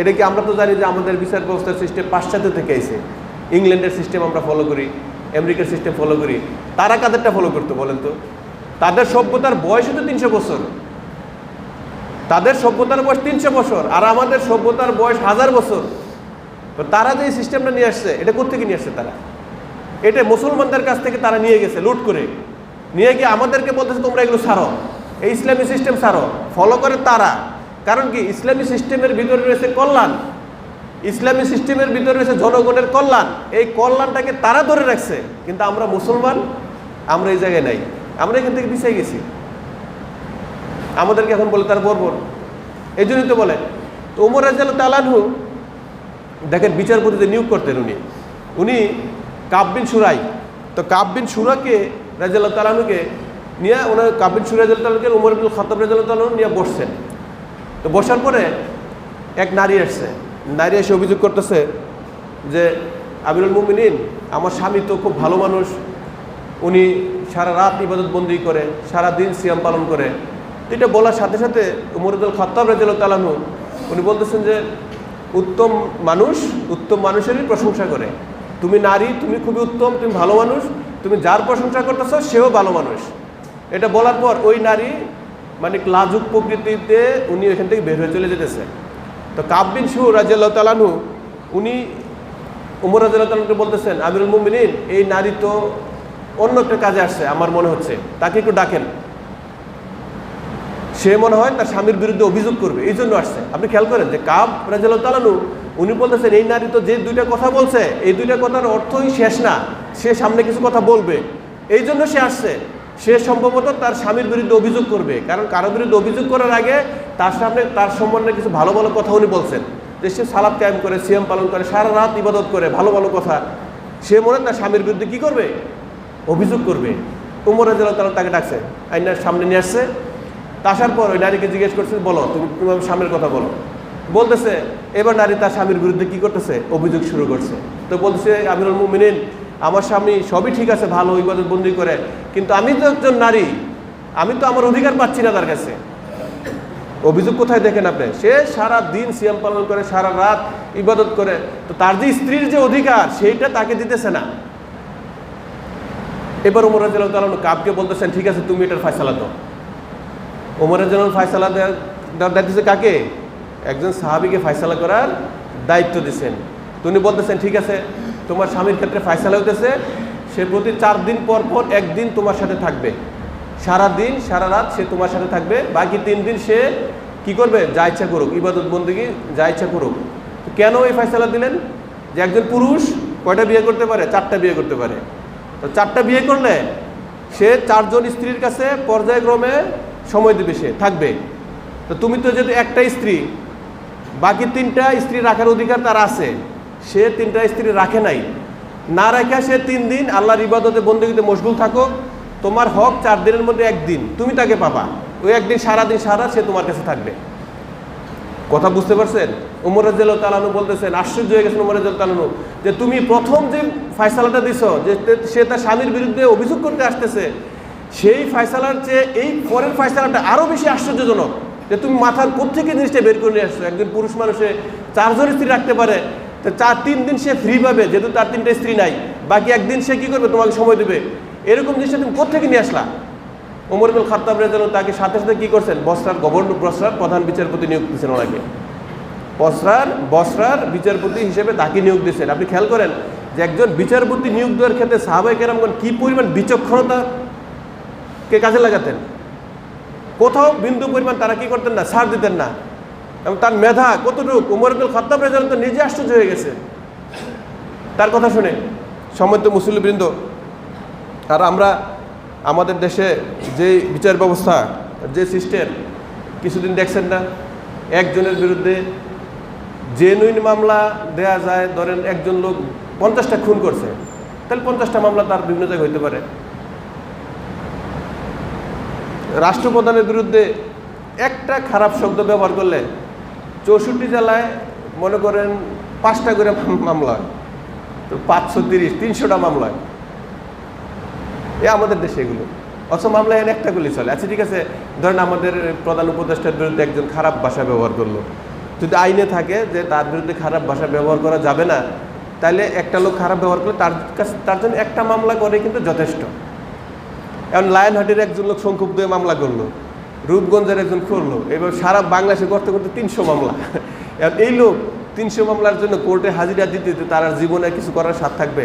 এটা কি আমরা তো জানি যে আমাদের বিচার ব্যবস্থার সিস্টেম পাশ্চাত্য থেকে আইছে। ইংল্যান্ডের সিস্টেম আমরা ফলো করি, আমেরিকার সিস্টেম ফলো করি। তারা কাদেরটা ফলো করতো বলেন তো? তাদের সভ্যতার বয়সও তো তিনশো বছর। তাদের সভ্যতার বয়স তিনশো বছর আর আমাদের সভ্যতার বয়স হাজার বছর। তো তারা যে সিস্টেমটা নিয়ে আসছে, এটা কোথেকে নিয়ে আসছে তারা? এটা মুসলমানদের কাছ থেকে তারা নিয়ে গেছে, লুট করে। নিয়ে গিয়ে আমাদেরকে বলতেছে, তোমরা এগুলো ছাড়ো। এই ইসলামী সিস্টেম ছাড়ো। ফলো করে তারা। কারণ কি? ইসলামী সিস্টেমের ভিতরে রয়েছে কল্যাণ। ইসলামী সিস্টেমের ভিতরে রয়েছে জনগণের কল্যাণ। এই কল্যাণটাকে তারা ধরে রাখছে। কিন্তু আমরা মুসলমান, আমরা এই জায়গায় নাই। আমরা এখান থেকে পিছিয়ে গেছি। আমাদেরকে এখন বলে তারা বর্বর। এই জন্যই তো বলে। তো ওমর রাজাল তালানহু দেখেন বিচারপতিতে নিয়োগ করতেন উনি। উনি কাববিন সুরাই। তো কাববিন সুরাকে রাজাল্লাহ তালানুকে নিয়ে, ওনার কাববিন সুরাই তালুকে উমর আব্দুল খতাব রাজাল্লাহ তালানু নিয়ে বসছেন। তো বসার পরে এক নারী আসছে নারী এসে অভিযোগ করতেছে যে আমিরুল মুমিনিন, আমার স্বামী তো খুব ভালো মানুষ। উনি সারা রাত ইবাদত বন্দি করে, সারা দিন সিয়াম পালন করে। এটা বলার সাথে সাথে উমরুদ্দুল খত্তাব রাজিয়াল তালানু উনি বলতেছেন যে, উত্তম মানুষ, উত্তম মানুষেরই প্রশংসা করে। তুমি নারী, তুমি খুবই উত্তম, তুমি ভালো মানুষ, তুমি যার প্রশংসা করতেছ, সেও ভালো মানুষ। এটা বলার পর ওই নারী মানে লাজুক প্রকৃতিতে উনি এখান থেকে বের হয়ে চলে যেতেছে। তো কাববিন শু রাজিয়াল্লাহ তালানু উনি উমর রাজিয়াল্লাহ তালানুকে বলতেছেন, আমিরুল মুমিনিন, এই নারী তো অন্য একটা কাজে আসছে, আমার মনে হচ্ছে। তাকে একটু ডাকেন। সে মনে হয় তার স্বামীর বিরুদ্ধে অভিযোগ করবে, এই জন্য আসছে। আপনি খেয়াল করেন যে কাব রাজাল তালানু উনি বলতেছেন, এই নারী তো যে দুইটা কথা বলছে, এই দুইটা কথার অর্থই শেষ না। সে সামনে কিছু কথা বলবে। এই জন্য সে আসছে। সে সম্ভবত তার স্বামীর বিরুদ্ধে অভিযোগ করবে। কারণ কারও বিরুদ্ধে অভিযোগ করার আগে তার সামনে তার সম্বন্ধে কিছু ভালো ভালো কথা উনি বলছেন। যে সে সালাদ কায়েম করে সিএম পালন করে, সারা রাত ইবাদত করে, ভালো ভালো কথা। সে মনে তার স্বামীর বিরুদ্ধে কি করবে? অভিযোগ করবে। উমর রাজিয়াল তালা তাকে ডাকছে আইনার সামনে নিয়ে আসছে। আসার পর ওই নারীকে জিজ্ঞেস করছে, বলো, তুমি তুমি স্বামীর কথা বলো? বলতেছে, এবার নারী তার স্বামীর বিরুদ্ধে কি করতেছে? অভিযোগ শুরু করছে। তো বলছে আমিরুল মুমিনিন আমার স্বামী সবই ঠিক আছে, ভালো, ইবাদত বন্দি করে। কিন্তু আমি তো একজন নারী, আমি তো আমার অধিকার পাচ্ছি না তার কাছে। অভিযোগ কোথায় দেখেন আপনি? সে সারা দিন সিয়াম পালন করে, সারা রাত ইবাদত করে। তো তার যে স্ত্রীর যে অধিকার, সেইটা তাকে দিতেছে না। এবার উমর রাজিয়াল তালন কাবকে বলতেছেন, ঠিক আছে, তুমি এটার ফয়সালা দাও। উমরের জন্য ফয়সালা দেওয়ার দায়িত্ব কাকে? একজন সাহাবিকে ফয়সালা করার দায়িত্ব দিচ্ছেন তুমি বলতেছেন, ঠিক আছে তোমার স্বামীর ক্ষেত্রে ফয়সালা হইতেছে, সে প্রতি চার দিন পর পর একদিন তোমার সাথে থাকবে। সারা দিন, সারা রাত সে তোমার সাথে থাকবে, বাকি তিন দিন সে কি করবে? যা ইচ্ছা করুক, ইবাদত বন্দিগি যা ইচ্ছা করুক। কেন এই ফয়সালা দিলেন? যে একজন পুরুষ কয়টা বিয়ে করতে পারে? চারটা বিয়ে করতে পারে। তো চারটা বিয়ে করলে সে চারজন স্ত্রীর কাছে পর্যায়ক্রমে সময় দেবে সে, থাকবে। তো তুমি তো যেহেতু একটা স্ত্রী, বাকি তিনটা স্ত্রী রাখার অধিকার তার আছে। সে তিনটা স্ত্রী রাখে নাই। না রাখা সে তিন দিন আল্লাহর ইবাদতে বন্দীতে মশগুল থাকো। তোমার হক চার দিনের মধ্যে একদিন। তুমি তাকে পাবা। ওই একদিন সারাদিন সারা সে তোমার কাছে থাকবে। কথা বুঝতে পারছেন? উমর রাজ্জাল তালানু বলতেছেন, আশ্চর্য হয়ে গেছেন উমর রাজ্জাল তালানু যে তুমি প্রথম যে ফায়সালাটা দিছ, যে সে তার স্বামীর বিরুদ্ধে অভিযোগ করতে আসতেছে, সেই ফায়সালার চেয়ে এই পরের ফায়সালাটা আরও বেশি আশ্চর্যজনক। যে তুমি মাথার কোথেকে জিনিসটা বের করে নিয়ে আসছো? একজন পুরুষ মানুষে চারজন স্ত্রী রাখতে পারে। তো চার, তিন দিন সে ফ্রি পাবে, যেহেতু তার তিনটা স্ত্রী নাই। বাকি একদিন সে কি করবে? তোমাকে সময় দেবে। এরকম জিনিসটা তুমি কোথেকে নিয়ে আসলা? ওমরুল খাত্তাব রেজাল তাকে সাথে সাথে কি করছেন? বস্ত্রার গভর্নর বস্ত্রার প্রধান বিচারপতি নিয়োগ দিয়েছেন ওনাকে। বস্ত্রার বস্ত্রার বিচারপতি হিসেবে তাকে নিয়োগ দিয়েছেন। আপনি খেয়াল করেন যে একজন বিচারপতি নিয়োগ দেওয়ার ক্ষেত্রে সাহাবাই কেরামগণ কী পরিমাণ বিচক্ষণতা কে কাজে লাগাতেন? কোথাও বিন্দু পরিমাণ তারা কি করতেন না? সার দিতেন না। এবং তার মেধা কতটুকু? উমরুল খাত্তাব রেজাল তো নিজে আশ্চর্য হয়ে গেছে। তার কথা শুনে সময় মুসলিমবৃন্দ আর আমরা আমাদের দেশে যে বিচার ব্যবস্থা, যে সিস্টেম, কিছুদিন দেখছেন না, একজনের বিরুদ্ধে জেনুইন মামলা দেয়া যায়, ধরেন একজন লোক পঞ্চাশটা খুন করছে, তাহলে পঞ্চাশটা মামলা তার বিভিন্ন জায়গায় হইতে পারে। রাষ্ট্রপ্রধানের বিরুদ্ধে একটা খারাপ শব্দ ব্যবহার করলে চৌষট্টি জেলায় মনে করেন পাঁচটা করে মাম- মামলা হয়। তো পাঁচশো তিরিশ, তিনশোটা মামলা হয়। এ আমাদের দেশে এগুলো। অথচ মামলা এনে একটা গুলি চলে। আচ্ছা ঠিক আছে, ধরেন আমাদের প্রধান উপদেষ্টার বিরুদ্ধে একজন খারাপ ভাষা ব্যবহার করল। যদি আইনে থাকে যে তার বিরুদ্ধে খারাপ ভাষা ব্যবহার করা যাবে না তাহলে একটা লোক খারাপ ব্যবহার করলে তার কাছে, তার জন্য একটা মামলা করে কিন্তু যথেষ্ট। এখন লায়নহাটের একজন লোক সংক্ষুব্ধ মামলা করল। রূপগঞ্জের একজন করল। এবার সারা বাংলাদেশে করতে করতে তিনশো মামলা। এই লোক তিনশো মামলার জন্য কোর্টে হাজিরা দিতে তার জীবনে কিছু করার স্বাদ থাকবে?